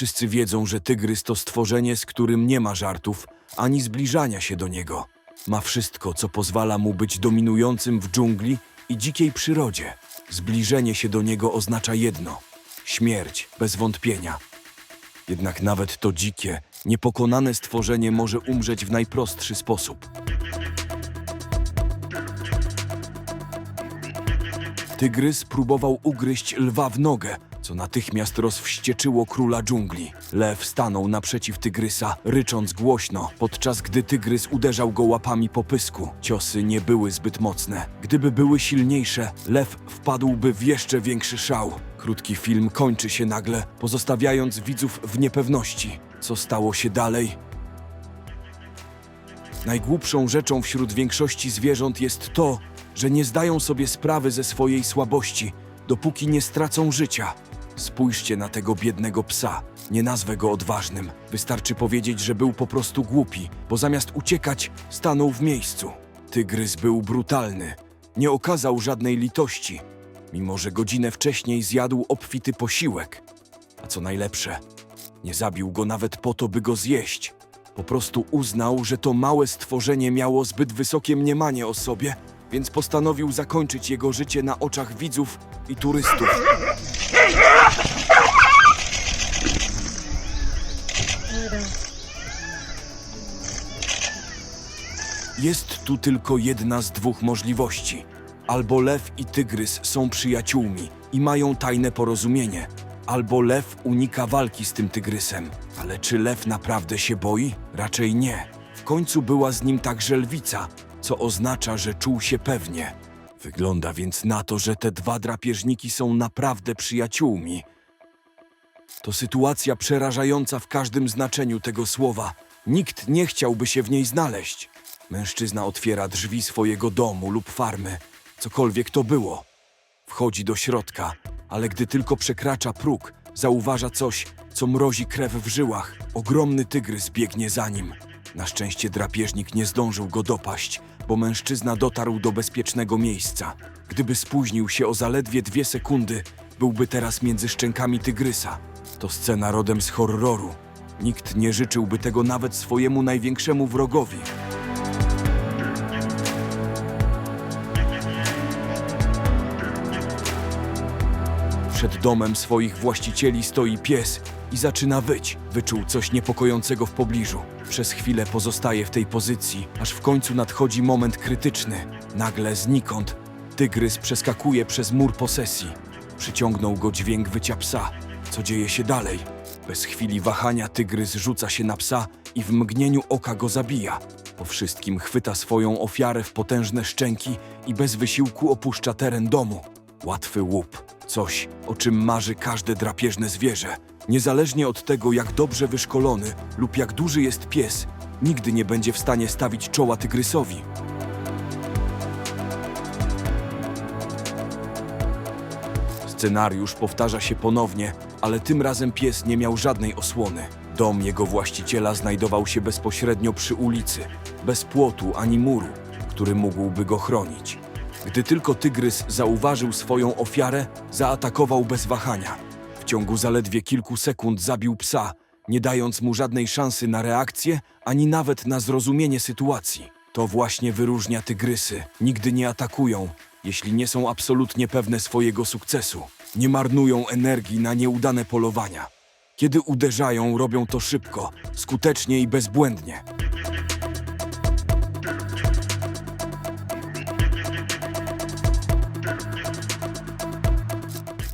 Wszyscy wiedzą, że tygrys to stworzenie, z którym nie ma żartów ani zbliżania się do niego. Ma wszystko, co pozwala mu być dominującym w dżungli i dzikiej przyrodzie. Zbliżenie się do niego oznacza jedno śmierć, bez wątpienia. Jednak nawet to dzikie, niepokonane stworzenie może umrzeć w najprostszy sposób. Tygrys próbował ugryźć lwa w nogę, co natychmiast rozwścieczyło króla dżungli. Lew stanął naprzeciw tygrysa, rycząc głośno, podczas gdy tygrys uderzał go łapami po pysku. Ciosy nie były zbyt mocne. Gdyby były silniejsze, lew wpadłby w jeszcze większy szał. Krótki film kończy się nagle, pozostawiając widzów w niepewności. Co stało się dalej? Najgłupszą rzeczą wśród większości zwierząt jest to, że nie zdają sobie sprawy ze swojej słabości, dopóki nie stracą życia. Spójrzcie na tego biednego psa. Nie nazwę go odważnym. Wystarczy powiedzieć, że był po prostu głupi, bo zamiast uciekać, stanął w miejscu. Tygrys był brutalny. Nie okazał żadnej litości, mimo że godzinę wcześniej zjadł obfity posiłek. A co najlepsze, nie zabił go nawet po to, by go zjeść. Po prostu uznał, że to małe stworzenie miało zbyt wysokie mniemanie o sobie, więc postanowił zakończyć jego życie na oczach widzów i turystów. Jest tu tylko jedna z dwóch możliwości. Albo lew i tygrys są przyjaciółmi i mają tajne porozumienie, albo lew unika walki z tym tygrysem. Ale czy lew naprawdę się boi? Raczej nie. W końcu była z nim także lwica, co oznacza, że czuł się pewnie. Wygląda więc na to, że te dwa drapieżniki są naprawdę przyjaciółmi. To sytuacja przerażająca w każdym znaczeniu tego słowa. Nikt nie chciałby się w niej znaleźć. Mężczyzna otwiera drzwi swojego domu lub farmy, cokolwiek to było. Wchodzi do środka, ale gdy tylko przekracza próg, zauważa coś, co mrozi krew w żyłach. Ogromny tygrys biegnie za nim. Na szczęście drapieżnik nie zdążył go dopaść, bo mężczyzna dotarł do bezpiecznego miejsca. Gdyby spóźnił się o zaledwie dwie sekundy, byłby teraz między szczękami tygrysa. To scena rodem z horroru. Nikt nie życzyłby tego nawet swojemu największemu wrogowi. Przed domem swoich właścicieli stoi pies i zaczyna wyć. Wyczuł coś niepokojącego w pobliżu. Przez chwilę pozostaje w tej pozycji, aż w końcu nadchodzi moment krytyczny. Nagle znikąd tygrys przeskakuje przez mur posesji. Przyciągnął go dźwięk wycia psa. Co dzieje się dalej? Bez chwili wahania tygrys rzuca się na psa i w mgnieniu oka go zabija. Po wszystkim chwyta swoją ofiarę w potężne szczęki i bez wysiłku opuszcza teren domu. Łatwy łup. Coś, o czym marzy każde drapieżne zwierzę. Niezależnie od tego, jak dobrze wyszkolony lub jak duży jest pies, nigdy nie będzie w stanie stawić czoła tygrysowi. Scenariusz powtarza się ponownie, ale tym razem pies nie miał żadnej osłony. Dom jego właściciela znajdował się bezpośrednio przy ulicy, bez płotu ani muru, który mógłby go chronić. Gdy tylko tygrys zauważył swoją ofiarę, zaatakował bez wahania. W ciągu zaledwie kilku sekund zabił psa, nie dając mu żadnej szansy na reakcję ani nawet na zrozumienie sytuacji. To właśnie wyróżnia tygrysy. Nigdy nie atakują, jeśli nie są absolutnie pewne swojego sukcesu. Nie marnują energii na nieudane polowania. Kiedy uderzają, robią to szybko, skutecznie i bezbłędnie.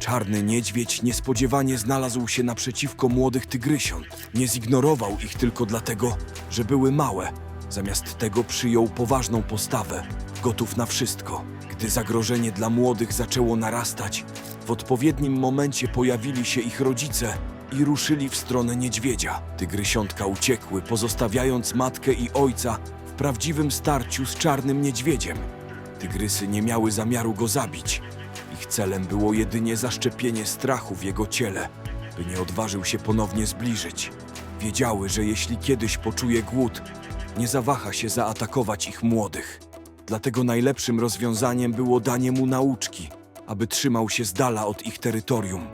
Czarny niedźwiedź niespodziewanie znalazł się naprzeciwko młodych tygrysiąt. Nie zignorował ich tylko dlatego, że były małe. Zamiast tego przyjął poważną postawę, gotów na wszystko. Gdy zagrożenie dla młodych zaczęło narastać, w odpowiednim momencie pojawili się ich rodzice i ruszyli w stronę niedźwiedzia. Tygrysiątka uciekły, pozostawiając matkę i ojca w prawdziwym starciu z czarnym niedźwiedziem. Tygrysy nie miały zamiaru go zabić. Ich celem było jedynie zaszczepienie strachu w jego ciele, by nie odważył się ponownie zbliżyć. Wiedziały, że jeśli kiedyś poczuje głód, nie zawaha się zaatakować ich młodych. Dlatego najlepszym rozwiązaniem było danie mu nauczki, aby trzymał się z dala od ich terytorium.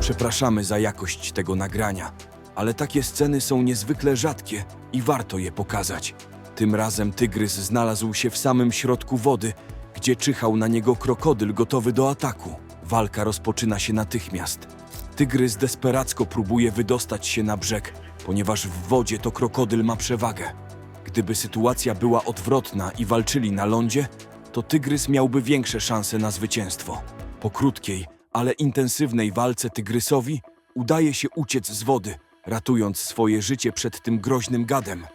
Przepraszamy za jakość tego nagrania ale takie sceny są niezwykle rzadkie i warto je pokazać. Tym razem tygrys znalazł się w samym środku wody, gdzie czyhał na niego krokodyl gotowy do ataku. Walka rozpoczyna się natychmiast. Tygrys desperacko próbuje wydostać się na brzeg, ponieważ w wodzie to krokodyl ma przewagę. Gdyby sytuacja była odwrotna i walczyli na lądzie, to tygrys miałby większe szanse na zwycięstwo. Po krótkiej, ale intensywnej walce tygrysowi udaje się uciec z wody, ratując swoje życie przed tym groźnym gadem.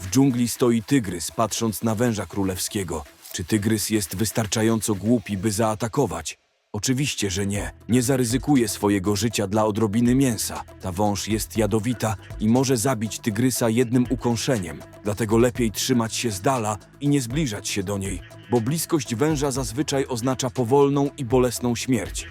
W dżungli stoi tygrys, patrząc na węża królewskiego. Czy tygrys jest wystarczająco głupi, by zaatakować? Oczywiście, że nie. Nie zaryzykuje swojego życia dla odrobiny mięsa. Ta wąż jest jadowita i może zabić tygrysa jednym ukąszeniem. Dlatego lepiej trzymać się z dala i nie zbliżać się do niej, bo bliskość węża zazwyczaj oznacza powolną i bolesną śmierć.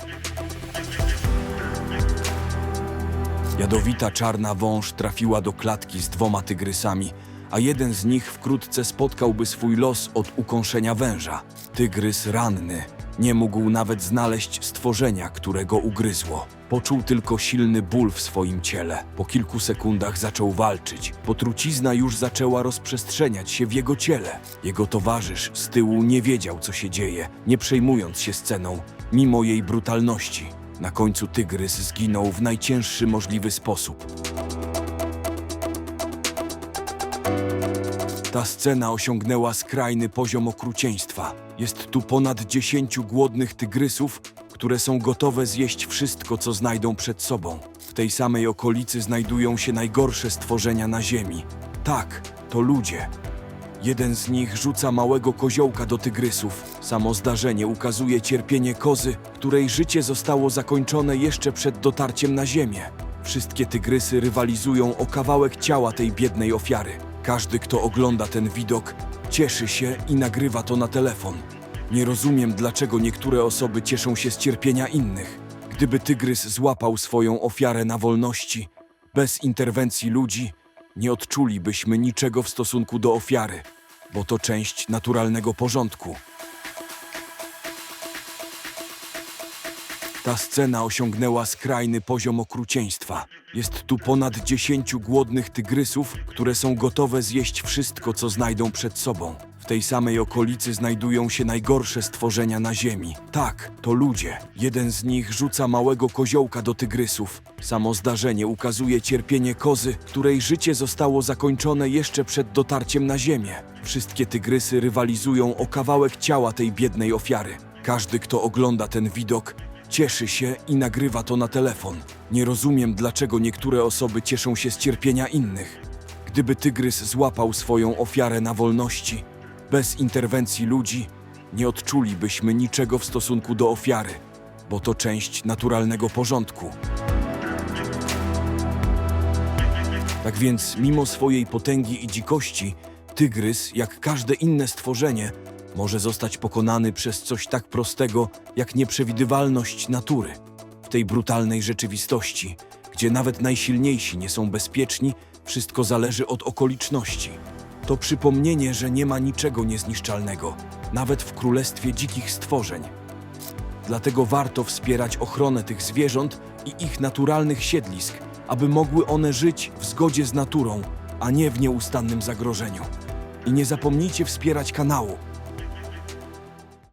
Jadowita czarna wąż trafiła do klatki z dwoma tygrysami, a jeden z nich wkrótce spotkałby swój los od ukąszenia węża. Tygrys ranny nie mógł nawet znaleźć stworzenia, które go ugryzło. Poczuł tylko silny ból w swoim ciele. Po kilku sekundach zaczął walczyć, bo trucizna już zaczęła rozprzestrzeniać się w jego ciele. Jego towarzysz z tyłu nie wiedział, co się dzieje, nie przejmując się sceną, mimo jej brutalności. Na końcu tygrys zginął w najcięższy możliwy sposób. Ta scena osiągnęła skrajny poziom okrucieństwa. Jest tu ponad dziesięciu głodnych tygrysów, które są gotowe zjeść wszystko, co znajdą przed sobą. W tej samej okolicy znajdują się najgorsze stworzenia na ziemi. Tak, to ludzie. Jeden z nich rzuca małego koziołka do tygrysów. Samo zdarzenie ukazuje cierpienie kozy, której życie zostało zakończone jeszcze przed dotarciem na ziemię. Wszystkie tygrysy rywalizują o kawałek ciała tej biednej ofiary. Każdy, kto ogląda ten widok, cieszy się i nagrywa to na telefon. Nie rozumiem, dlaczego niektóre osoby cieszą się z cierpienia innych. Gdyby tygrys złapał swoją ofiarę na wolności, bez interwencji ludzi, nie odczulibyśmy niczego w stosunku do ofiary, bo to część naturalnego porządku. Ta scena osiągnęła skrajny poziom okrucieństwa. Jest tu ponad dziesięciu głodnych tygrysów, które są gotowe zjeść wszystko, co znajdą przed sobą. W tej samej okolicy znajdują się najgorsze stworzenia na ziemi. Tak, to ludzie. Jeden z nich rzuca małego koziołka do tygrysów. Samo zdarzenie ukazuje cierpienie kozy, której życie zostało zakończone jeszcze przed dotarciem na ziemię. Wszystkie tygrysy rywalizują o kawałek ciała tej biednej ofiary. Każdy, kto ogląda ten widok, cieszy się i nagrywa to na telefon. Nie rozumiem, dlaczego niektóre osoby cieszą się z cierpienia innych. Gdyby tygrys złapał swoją ofiarę na wolności, bez interwencji ludzi, nie odczulibyśmy niczego w stosunku do ofiary, bo to część naturalnego porządku. Tak więc, mimo swojej potęgi i dzikości, tygrys, jak każde inne stworzenie, może zostać pokonany przez coś tak prostego jak nieprzewidywalność natury. W tej brutalnej rzeczywistości, gdzie nawet najsilniejsi nie są bezpieczni, wszystko zależy od okoliczności. To przypomnienie, że nie ma niczego niezniszczalnego, nawet w królestwie dzikich stworzeń. Dlatego warto wspierać ochronę tych zwierząt i ich naturalnych siedlisk, aby mogły one żyć w zgodzie z naturą, a nie w nieustannym zagrożeniu. I nie zapomnijcie wspierać kanału,